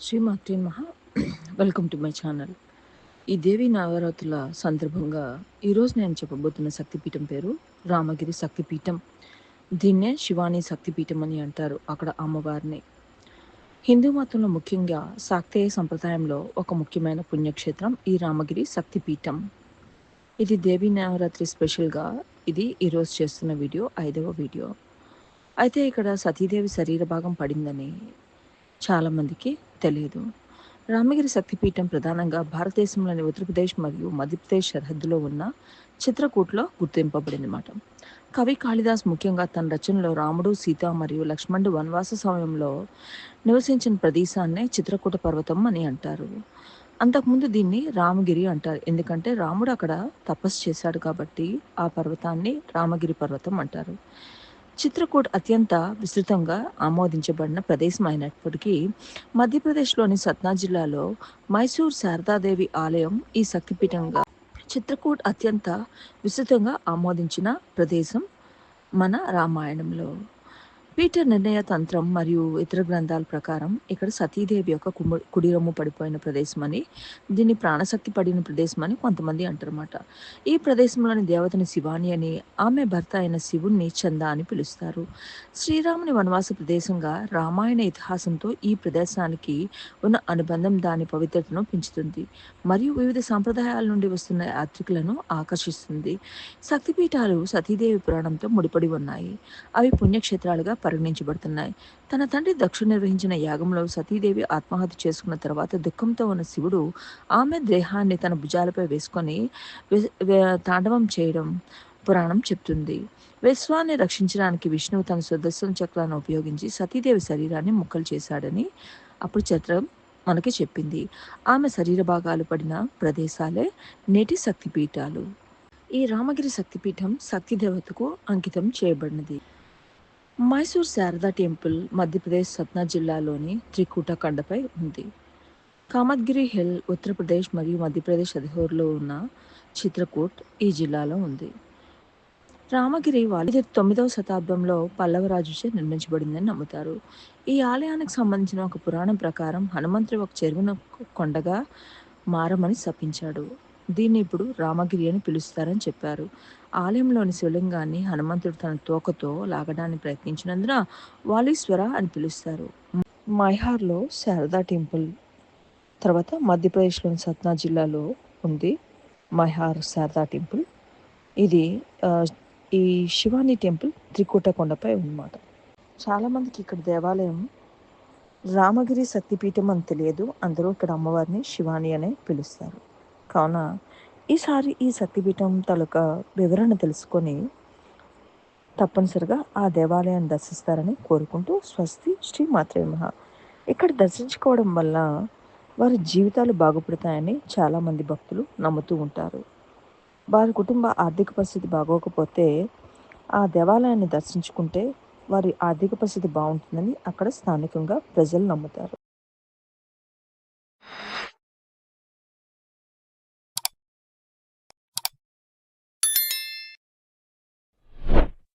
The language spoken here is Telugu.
శ్రీ శ్రీమాత్రి మహా వెల్కమ్ టు మై ఛానల్ ఈ దేవి నవరాత్రుల సందర్భంగా ఈరోజు నేను చెప్పబోతున్న శక్తిపీఠం పేరు రామగిరి శక్తిపీఠం. దీన్నే శివాని శక్తిపీఠం అని అంటారు అక్కడ అమ్మవారిని. హిందూ మతంలో ముఖ్యంగా శాక్తేయ సంప్రదాయంలో ఒక ముఖ్యమైన పుణ్యక్షేత్రం ఈ రామగిరి శక్తిపీఠం. ఇది దేవి నవరాత్రి స్పెషల్గా ఇది ఈరోజు చేస్తున్న వీడియో ఐదవ వీడియో. అయితే ఇక్కడ సతీదేవి శరీర భాగం పడిందని చాలామందికి తెలియదు రామగిరి శక్తిపీఠం ప్రధానంగా భారతదేశంలోని ఉత్తరప్రదేశ్ మరియు మధ్యప్రదేశ్ సరిహద్దులో ఉన్న చిత్రకూట్లో గుర్తింపబడిందన్నమాట. కవి కాళిదాస్ ముఖ్యంగా తన రచనలో రాముడు సీత మరియు లక్ష్మణుడు వనవాస సమయంలో నివసించిన ప్రదేశాన్నే చిత్రకూట పర్వతం అని అంటారు. అంతకుముందు దీన్ని రామగిరి అంటారు. ఎందుకంటే రాముడు అక్కడ తపస్సు చేశాడు కాబట్టి ఆ పర్వతాన్ని రామగిరి పర్వతం అంటారు. చిత్రకూట్ అత్యంత విస్తృతంగా ఆమోదించబడిన ప్రదేశం అయినప్పటికీ మధ్యప్రదేశ్లోని సత్నా జిల్లాలో మైసూర్ శారదాదేవి ఆలయం ఈ శక్తిపీఠంగా చిత్రకూట్ అత్యంత విస్తృతంగా ఆమోదించిన ప్రదేశం మన రామాయణంలో. పీటర్ నిర్ణయ తంత్రం మరియు ఇతర గ్రంథాల ప్రకారం ఇక్కడ సతీదేవి యొక్క కుడిరము పడిపోయిన ప్రదేశం అని దీన్ని ప్రాణశక్తి పడిన ప్రదేశం అని కొంతమంది అంటారన్నమాట. ఈ ప్రదేశంలోని దేవతని శివాని అని ఆమె భర్త అయిన శివుణ్ణి చంద అని పిలుస్తారు. శ్రీరాముని వనవాస ప్రదేశంగా రామాయణ ఇతిహాసంతో ఈ ప్రదేశానికి ఉన్న అనుబంధం దాని పవిత్రతను పెంచుతుంది మరియు వివిధ సాంప్రదాయాల నుండి వస్తున్న యాత్రికులను ఆకర్షిస్తుంది. శక్తిపీఠాలు సతీదేవి పురాణంతో ముడిపడి ఉన్నాయి. అవి పుణ్యక్షేత్రాలుగా పరిగణించబడుతున్నాయి. తన తండ్రి దక్షుడు నిర్వహించిన యాగంలో సతీదేవి ఆత్మహత్య చేసుకున్న తర్వాత దుఃఖంతో ఉన్న శివుడు ఆమె దేహాన్ని తన భుజాలపై వేసుకొని తాండవం చేయడం పురాణం చెప్తుంది. విశ్వాన్ని రక్షించడానికి విష్ణువు తన సుదర్శన చక్రాన్ని ఉపయోగించి సతీదేవి శరీరాన్ని ముక్కలు చేశాడని అప్పుడు చిత్రం మనకి చెప్పింది. ఆమె శరీర భాగాలు పడిన ప్రదేశాలే నేటి శక్తిపీఠాలు. ఈ రామగిరి శక్తిపీఠం శక్తిదేవతకు అంకితం చేయబడినది. మైసూర్ శారదా టెంపుల్ మధ్యప్రదేశ్ సత్నా జిల్లాలోని త్రికూట కొండపై ఉంది. కామద్గిరి హిల్ ఉత్తరప్రదేశ్ మరియు మధ్యప్రదేశ్ అధిహోర్లో ఉన్న చిత్రకూట్ ఈ జిల్లాలో ఉంది. రామగిరి ఇది తొమ్మిదవ శతాబ్దంలో పల్లవరాజుచే నిర్మించబడిందని నమ్ముతారు. ఈ ఆలయానికి సంబంధించిన ఒక పురాణం ప్రకారం హనుమంతుడు ఒక చెరువును కొండగా మారమని శపించాడు. దీన్ని ఇప్పుడు రామగిరి అని పిలుస్తారని చెప్పారు. ఆలయంలోని శివలింగాన్ని హనుమంతుడు తన తోకతో లాగడానికి ప్రయత్నించినందున వాలీశ్వర అని పిలుస్తారు. మైహార్లో శారదా టెంపుల్ తర్వాత మధ్యప్రదేశ్లోని సత్నా జిల్లాలో ఉంది మైహార్ శారదా టెంపుల్. ఇది ఈ శివాని టెంపుల్ త్రికూట కొండపై ఉన్నమాట చాలామందికి ఇక్కడ దేవాలయం రామగిరి శక్తిపీఠం అని తెలియదు. అందరూ ఇక్కడ అమ్మవారిని శివాని అనే పిలుస్తారు. కావున ఈసారి ఈ శక్తిపీఠం తాలూకా వివరణ తెలుసుకొని తప్పనిసరిగా ఆ దేవాలయాన్ని దర్శిస్తారని కోరుకుంటూ స్వస్తి శ్రీ మాత్రే మహా ఇక్కడ దర్శించుకోవడం వల్ల వారి జీవితాలు బాగుపడతాయని చాలామంది భక్తులు నమ్ముతూ ఉంటారు. వారి కుటుంబ ఆర్థిక పరిస్థితి బాగోకపోతే ఆ దేవాలయాన్ని దర్శించుకుంటే వారి ఆర్థిక పరిస్థితి బాగుంటుందని అక్కడ స్థానికంగా ప్రజలు నమ్ముతారు.